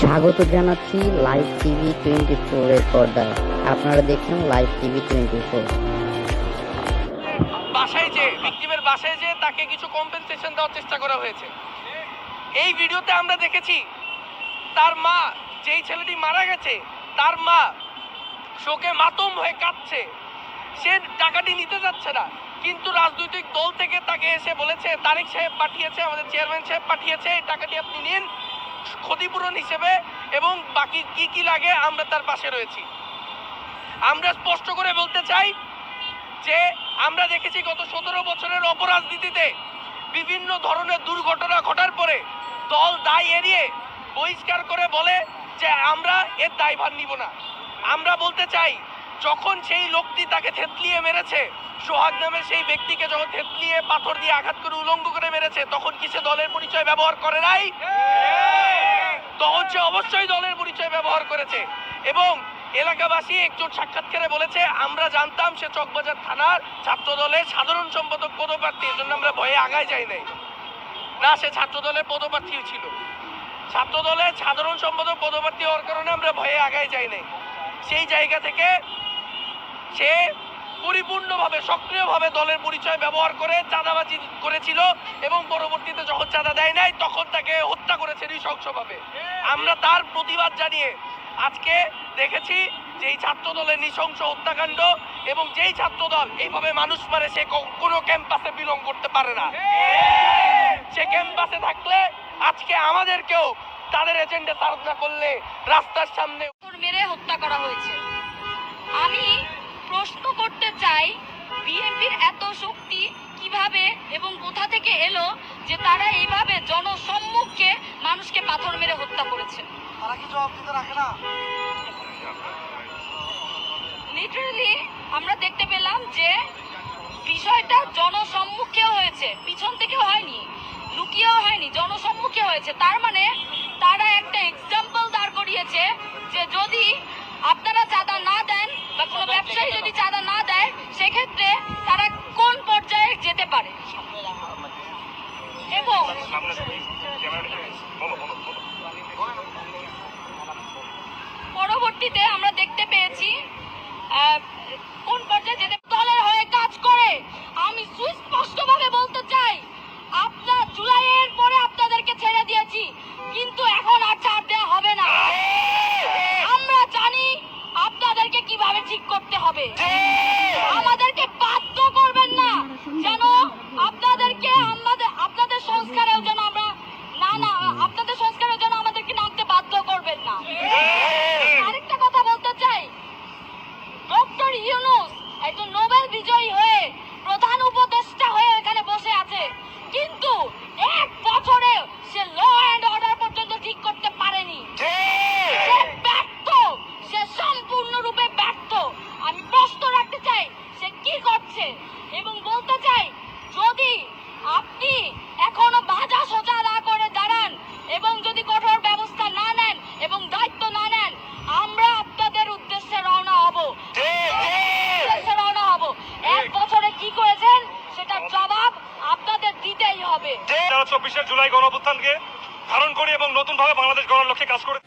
স্বাগত জানাচ্ছি live TV twenty ফোরের পর্দায়। আপনারা দেখছেন লাইভ টিভি টোয়েন্টি ফোর বাসায় যে ভিকটিমের বাসায় যে, তাকে কিছু কম্পেনসেশন দেওয়ার চেষ্টা করা হয়েছে। এই ভিডিওতে আমরা দেখেছি, তার মা, যেই ছেলেটি মারা গেছে, তার মা শোকে মাতম হয়ে কাঁদছে। সে টাকাটি নিতে যাচ্ছে না, কিন্তু রাজনৈতিক দল থেকে তাকে এসে বলেছে, তারেক সাহেব পাঠিয়েছে, আমাদের চেয়ারম্যান সাহেব পাঠিয়েছে, এই টাকাটি আপনি নিন। ক্ষতিপূরণ হিসেবে এবং বাকি কি কি লাগে আমরা তার পাশে রয়েছি। আমরা স্পষ্ট করে বলতে চাই যে আমরা দেখেছি গত সতেরো বছরের অপরাজনীতিতে বিভিন্ন ধরনের দুর্ঘটনা ঘটার পরে দল দায় এড়িয়ে বহিষ্কার করে বলে যে আমরা এর দায়ভার নিব না। আমরা বলতে চাই, যখন সেই লোকটি তাকে থেতলিয়ে মেরেছে, সোহাগ নামের সেই ব্যক্তিকে যখন থেতলিয়ে পাথর দিয়ে আঘাত করে উলঙ্গ করে মেরেছে, তখন কি সে দলের পরিচয় ব্যবহার করে নাই? সে অবশ্যই দলের পরিচয় ব্যবহার করেছে। এবং এলাকাবাসী একজন সাক্ষাৎকারে বলেছে, আমরা জানতাম সে চকবাজার থানার ছাত্র দলের সাধারণ সম্পাদক, পদপ্রার্থী, এজন্য আমরা ভয়ে আগায় যাই নাই। না, সে ছাত্র দলের পদপ্রার্থী ছিল। ছাত্র দলের সাধারণ সম্পাদক, পদপ্রার্থী হওয়ার কারণে আমরা ভয়ে আগায় যাই নাই। সেই জায়গা থেকে সে পরিপূর্ণভাবে, সক্রিয়ভাবে দলের পরিচয় ব্যবহার করে চাঁদাবাজি করেছিল এবং পরবর্তীতে যখন চাঁদা দেয় নাই, তখন তাকে হত্যা করেছে নৃশংসভাবে আমরা তার প্রতিবাদ জানিয়ে আজকে দেখেছি যে এই ছাত্র দলের নৃশংস হত্যাকাণ্ড এবং যেই ছাত্র দল এইভাবে মানুষ মারে, সে কোনো ক্যাম্পাসে বিলং করতে পারে না। সে ক্যাম্পাসে থাকলে আজকে আমাদেরকেও তাদের এজেন্ডা না করলে রাস্তার সামনে মেরে হত্যা করা হয়েছে। চাই বিএনপির এত শক্তি কীভাবে এবং কোথা থেকে এলো যে তারা এইভাবে জনসম্মুখে মানুষকে পাথর মেরে হত্যা করেছে? তারা কি জবাব দিতে রাখে না? লিটারালি আমরা দেখতে পেলাম যে বিষয়টা জনসম্মুখে হয়েছে পিছন থেকে হয়নি লুকিয়েও হয়নি জনসম্মুখে হয়েছে। তার মানে তারা একটা এক্সাম্পল দাঁড় করিয়েছে যে যদি আপনারা চাঁদা না দেন বা কোনো ব্যবসায়ী যদি চাঁদা না দেয় সেক্ষেত্রে তারা কোন পর্যায়ে যেতে পারে? এবং পরবর্তীতে আমরা দেখতে পেয়েছি কোন পর্যায়ে যেতে দলের হয়ে কাজ করে। আমি সুস্পষ্টভাবে বলতে চাই আপনার জুলাইয়ের পরে আপনাদেরকে ছেড়ে দিয়েছি কিন্তু এখন আর ছাড় দেওয়া হবে না আমরা জানি আপনাদেরকে কীভাবে ঠিক করতে হবে আমাদেরকে বাধ্য করবেন না যেন আপনাদেরকে আমাদের আপনাদের সংস্কারেও যেন আমরা না না আপনাদের সংস্কারের জন্য আমাদেরকে নামতে বাধ্য করবেন না আরেকটা কথা বলতে চাই ডক্টর ইউনুস একজন নোবেল বিজয়ী হয়ে প্রধান উপদেষ্টা হয়ে এখানে বসে আছে কিন্তু এক বছরে সে ল অ্যান্ড অর্ডার পর্যন্ত ঠিক করতে পারেনি সে ব্যর্থ সে সম্পূর্ণরূপে ব্যর্থ আমি প্রশ্ন রাখতে চাই সে কি করছে এবং বলতে চাই যদি আপনি এখনও বাজা সোজা না করে দাঁড়ান এবং যদি কঠোর ব্যবস্থা না নেন এবং দায়িত্ব না নেন আমরা আপনাদের উদ্দেশ্যে রওনা হব উদ্দেশ্যে রওনা হব এক বছরে কি করেছেন সেটার জবাব আপনাদের দিতেই হবে। যারা চব্বিশে জুলাই গণঅভ্যুত্থানকে ধারণ করি এবং নতুনভাবে বাংলাদেশ গড়ার লক্ষ্যে কাজ করে